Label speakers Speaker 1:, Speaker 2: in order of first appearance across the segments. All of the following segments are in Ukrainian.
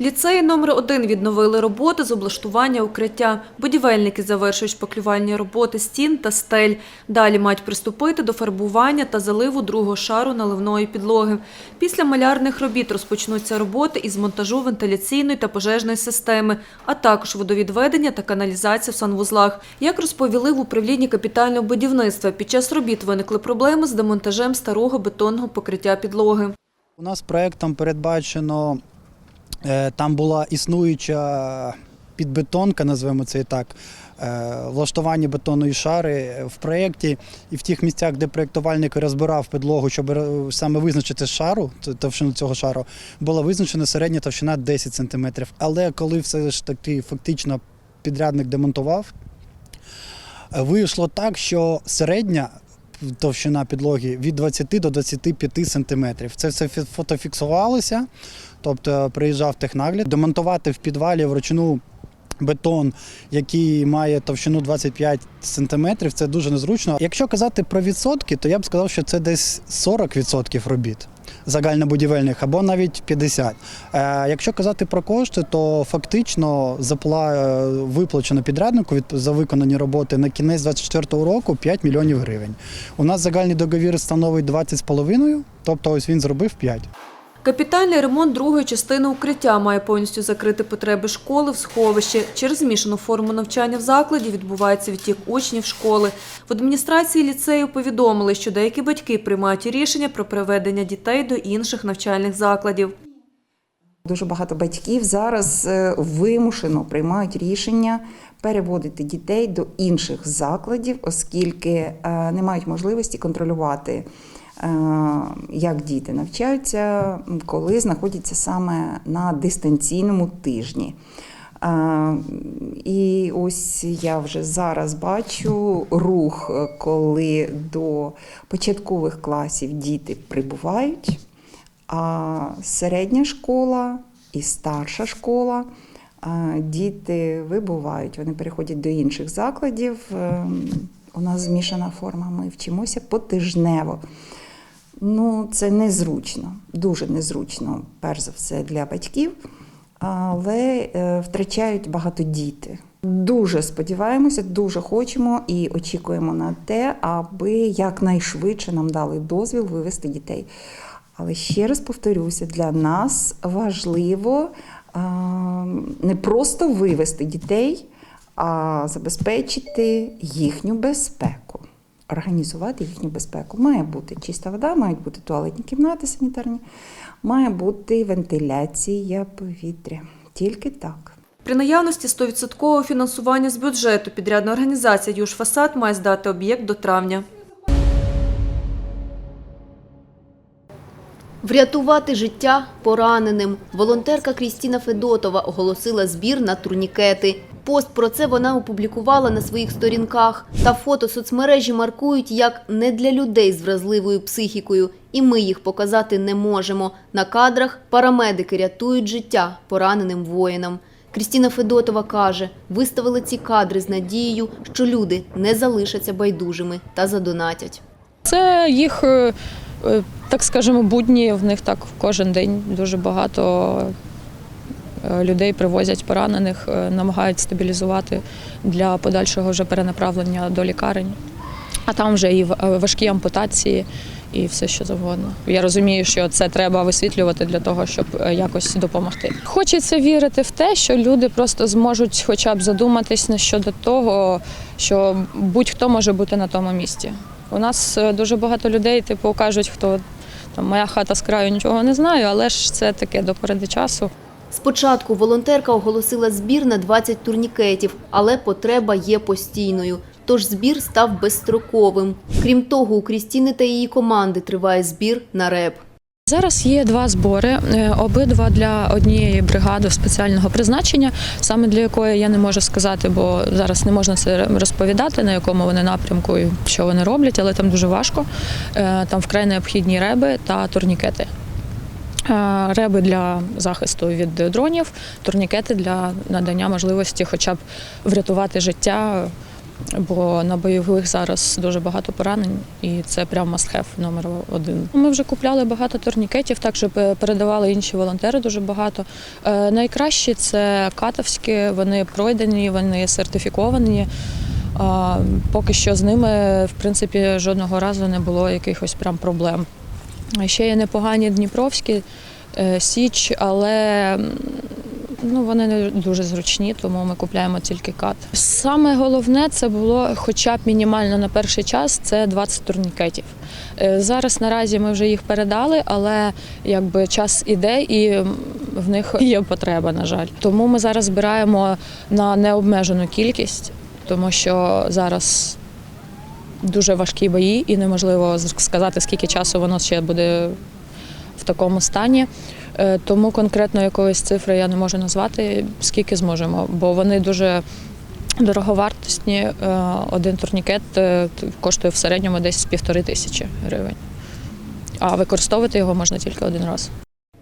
Speaker 1: Ліцеї номер 1 відновили роботи з облаштування укриття. Будівельники завершують шпаклювальні роботи стін та стель. Далі мають приступити до фарбування та заливу другого шару наливної підлоги. Після малярних робіт розпочнуться роботи із монтажу вентиляційної та пожежної системи, а також водовідведення та каналізація в санвузлах. Як розповіли в управлінні капітального будівництва, під час робіт виникли проблеми з демонтажем старого бетонного покриття підлоги.
Speaker 2: У нас проєктом передбачено, там була існуюча підбетонка, назвемо це і так, е, влаштування бетонної шари в проєкті і в тих місцях, де проєктувальник розбирав підлогу, щоб е, саме визначити шару, товщину цього шару, була визначена середня товщина 10 см. Але коли все ж таки фактично підрядник демонтував, е, вийшло так, що середня товщина підлоги від 20 до 25 сантиметрів. Це все фі- фотофіксувалося, тобто приїжджав технагляд. Демонтувати в підвалі вручну бетон, який має товщину 25 сантиметрів, це дуже незручно. Якщо казати про відсотки, то я б сказав, що це десь 40% робіт. Загальнобудівельних або навіть 50. Е, якщо казати про кошти, то фактично запла е, виплачено підряднику від за виконані роботи на кінець 2024 року 5 мільйонів гривень. У нас загальний договір становить 20,5, тобто ось він зробив 5.
Speaker 1: Капітальний ремонт другої частини укриття має повністю закрити потреби школи в сховищі. Через змішану форму навчання в закладі відбувається відтік учнів школи. В адміністрації ліцею повідомили, що деякі батьки приймають рішення про переведення дітей до інших навчальних закладів.
Speaker 3: Дуже багато батьків зараз е, вимушено приймають рішення переводити дітей до інших закладів, оскільки е, не мають можливості контролювати, як діти навчаються, коли знаходяться саме на дистанційному тижні. Е, І ось я вже зараз бачу рух, е, коли до початкових класів діти прибувають. А середня школа і старша школа діти вибувають, вони переходять до інших закладів. У нас змішана форма, ми вчимося потижнево. Ну, це незручно, дуже незручно, перш за все, для батьків, але е, втрачають багато діти. Дуже сподіваємося, дуже хочемо і очікуємо на те, аби якнайшвидше нам дали дозвіл вивести дітей. Але ще раз повторюся, для нас важливо не просто вивести дітей, а забезпечити їхню безпеку, організувати їхню безпеку. Має бути чиста вода, мають бути туалетні кімнати санітарні, має бути вентиляція повітря. Тільки так.
Speaker 1: При наявності 100% фінансування з бюджету підрядна організація «Южфасад» має здати об'єкт до травня.
Speaker 4: Врятувати життя пораненим. Волонтерка Крістіна Федотова оголосила збір на турнікети. Пост про це вона опублікувала на своїх сторінках. Та фото соцмережі маркують як не для людей з вразливою психікою, і ми їх показати не можемо. На кадрах парамедики рятують життя пораненим воїнам. Крістіна Федотова каже, виставили ці кадри з надією, що люди не залишаться байдужими та задонатять.
Speaker 5: Це їх, е, е, так скажемо, будні. В них так кожен день дуже багато людей привозять поранених, е, намагають стабілізувати для подальшого вже перенаправлення до лікарень. А там вже і е, важкі ампутації, і все що завгодно. Я розумію, що це треба висвітлювати для того, щоб е, якось допомогти. Хочеться вірити в те, що люди просто зможуть хоча б задуматись щодо того, що будь-хто може бути на тому місці. У нас е, дуже багато людей, типу, кажуть, хто там моя хата з краю нічого не знаю, але ж це таке до пори часу.
Speaker 4: Спочатку волонтерка оголосила збір на 20 турнікетів, але потреба є постійною. Тож збір став безстроковим. Крім того, у Крістіни та її команди триває збір на реп.
Speaker 5: Зараз є два збори, е, обидва для однієї бригади спеціального призначення, саме для якої я не можу сказати, бо зараз не можна це розповідати, на якому вони напрямку і що вони роблять, але там дуже важко. Е, Там вкрай необхідні реби та турнікети. Е, Реби для захисту від дронів, турнікети для надання можливості хоча б врятувати життя Бо на бойових зараз дуже багато поранень, і це прям have номер один. Ми вже купляли багато турнікетів, так щоб е, передавали інші волонтери дуже багато. Е, Найкращі це катовські, вони пройдені, вони сертифіковані. Поки що з ними, в принципі, жодного разу не було якихось прям проблем. Ще є непогані дніпровські е, січ, але ну, вони не дуже зручні, тому ми купляємо тільки кат. Саме головне це було хоча б мінімально на перший час це 20 турнікетів. Е, Зараз наразі ми вже їх передали, але якби час іде і в них є потреба, на жаль. Тому ми зараз збираємо на необмежену кількість, тому що зараз дуже важкі бої, і неможливо сказати, скільки часу воно ще буде в такому стані. Е, Тому конкретно якоїсь цифри я не можу назвати, скільки зможемо, бо вони дуже дороговартісні. Е, Один турнікет е, коштує в середньому десь півтори тисячі гривень. А використовувати його можна тільки один раз.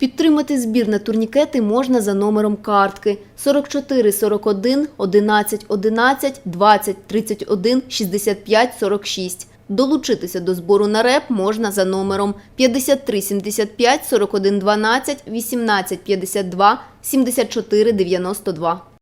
Speaker 4: Підтримати збір на турнікети можна за номером картки 44 41 11 11 20 31 65 46. Долучитися до збору на РЕП можна за номером 53 75 41 12 18 52 74 92.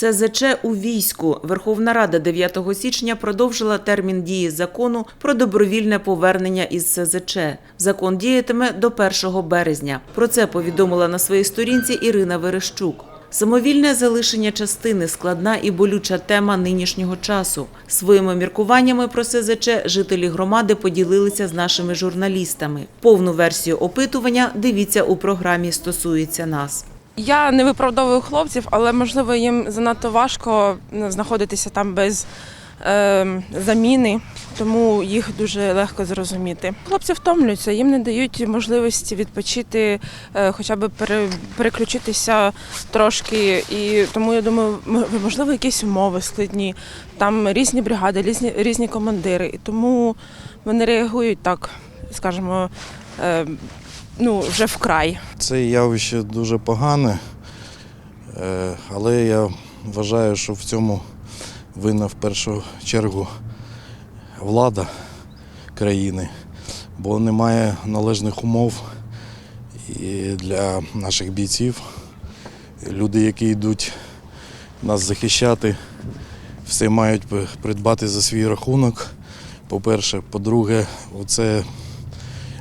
Speaker 6: СЗЧ у війську. Верховна Рада 9 січня продовжила термін дії закону про добровільне повернення із СЗЧ. Закон діятиме до 1 березня. Про це повідомила на своїй сторінці Ірина Верещук. Самовільне залишення частини складна і болюча тема нинішнього часу. Своїми міркуваннями про СЗЧ жителі громади поділилися з нашими журналістами. Повну версію опитування дивіться у програмі Стосується нас.
Speaker 7: Я не виправдовую хлопців, але можливо їм занадто важко ну, знаходитися там без е, заміни, тому їх дуже легко зрозуміти. Хлопці втомлюються, їм не дають можливості відпочити, е, хоча б пере, переключитися трошки. І тому я думаю, можливо, якісь умови складні. Там різні бригади, різні, різні командири. І тому вони реагують так, скажімо, е, ну, вже вкрай.
Speaker 8: Це явище дуже погане, е, але я вважаю, що в цьому винна в першу чергу влада країни, бо немає належних умов і для наших бійців. Люди, які йдуть нас захищати, все мають придбати за свій рахунок. По-перше, по-друге, оце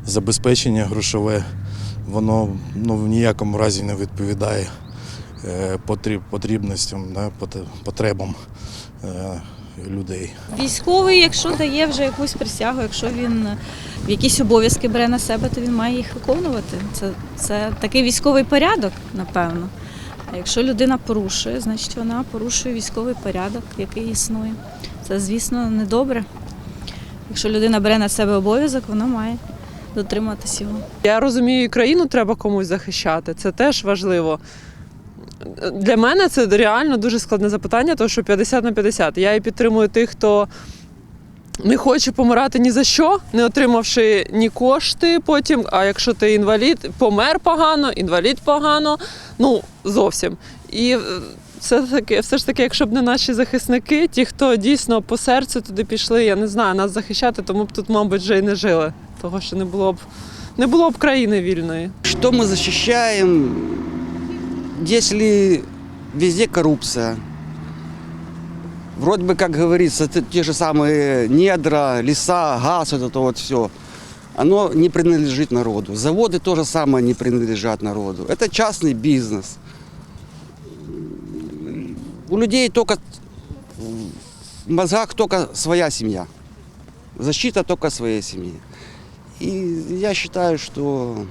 Speaker 8: забезпечення грошове, воно ну, в ніякому разі не відповідає е, потрібностям, потребам е, людей.
Speaker 9: Військовий, якщо дає вже якусь присягу, якщо він якісь обов'язки бере на себе, то він має їх виконувати. Це, це такий військовий порядок, напевно. А якщо людина порушує, значить вона порушує військовий порядок, який існує. Це, звісно, недобре. Якщо людина бере на себе обов'язок, вона має дотриматись його.
Speaker 10: Я розумію, і країну треба комусь захищати. Це теж важливо. Для мене це реально дуже складне запитання, тому що 50 на 50. Я і підтримую тих, хто не хоче помирати ні за що, не отримавши ні кошти потім. А якщо ти інвалід, помер погано, інвалід погано, ну зовсім. І е, все таки, все ж таки, якщо б не наші захисники, ті, хто дійсно по серцю туди пішли, я не знаю, нас захищати, тому б тут, мабуть, вже й не жили Того що не було б не було б країни вільної.
Speaker 11: Что мы защищаем, если везде коррупция? Вроде бы, как говорится, это те же самые недра, леса, газ, вот это вот все. Оно не принадлежит народу. Заводы тоже самое не принадлежат народу. Это частный бизнес. У людей только в мозгах только своя семья. Защита только своей семьи. И я считаю, что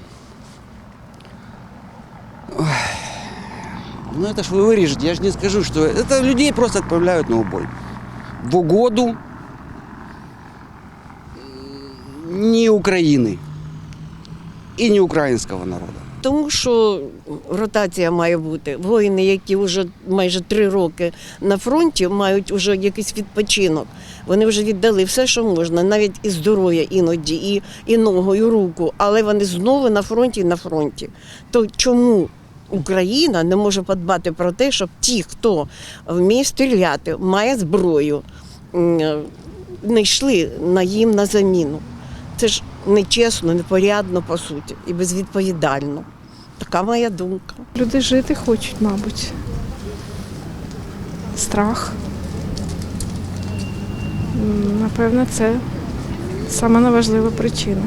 Speaker 11: Ну это ж вы вырежете, я же не скажу, что это людей просто отправляют на убой. В угоду не Украины и не украинского народа.
Speaker 12: Тому що ротація має бути. Воїни, які вже майже три роки на фронті, мають вже якийсь відпочинок. Вони вже віддали все, що можна, навіть і здоров'я іноді, і, і ногу, і руку, але вони знову на фронті і на фронті. То чому Україна не може подбати про те, щоб ті, хто вміє стріляти, має зброю, е, не йшли на їм на заміну. Це ж нечесно, непорядно по суті і безвідповідально. Така моя думка.
Speaker 7: Люди жити хочуть, мабуть. Страх. Напевно, це сама найважлива причина.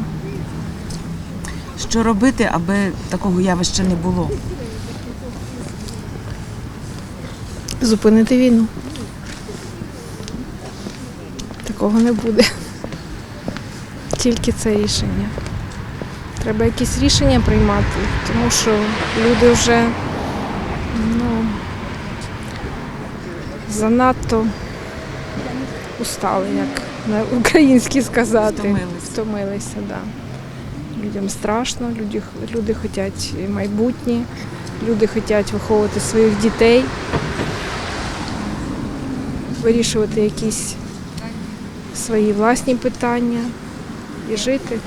Speaker 6: Що робити, аби такого явища не було?
Speaker 7: Зупинити війну. Такого не буде. Тільки це рішення. Треба якісь рішення приймати, тому що люди вже ну, занадто устали, як на українськи сказати.
Speaker 6: Втомились.
Speaker 7: Втомилися, да. Людям страшно, люди, люди хочуть майбутнє, люди хочуть виховувати своїх дітей, вирішувати якісь свої власні питання і жити.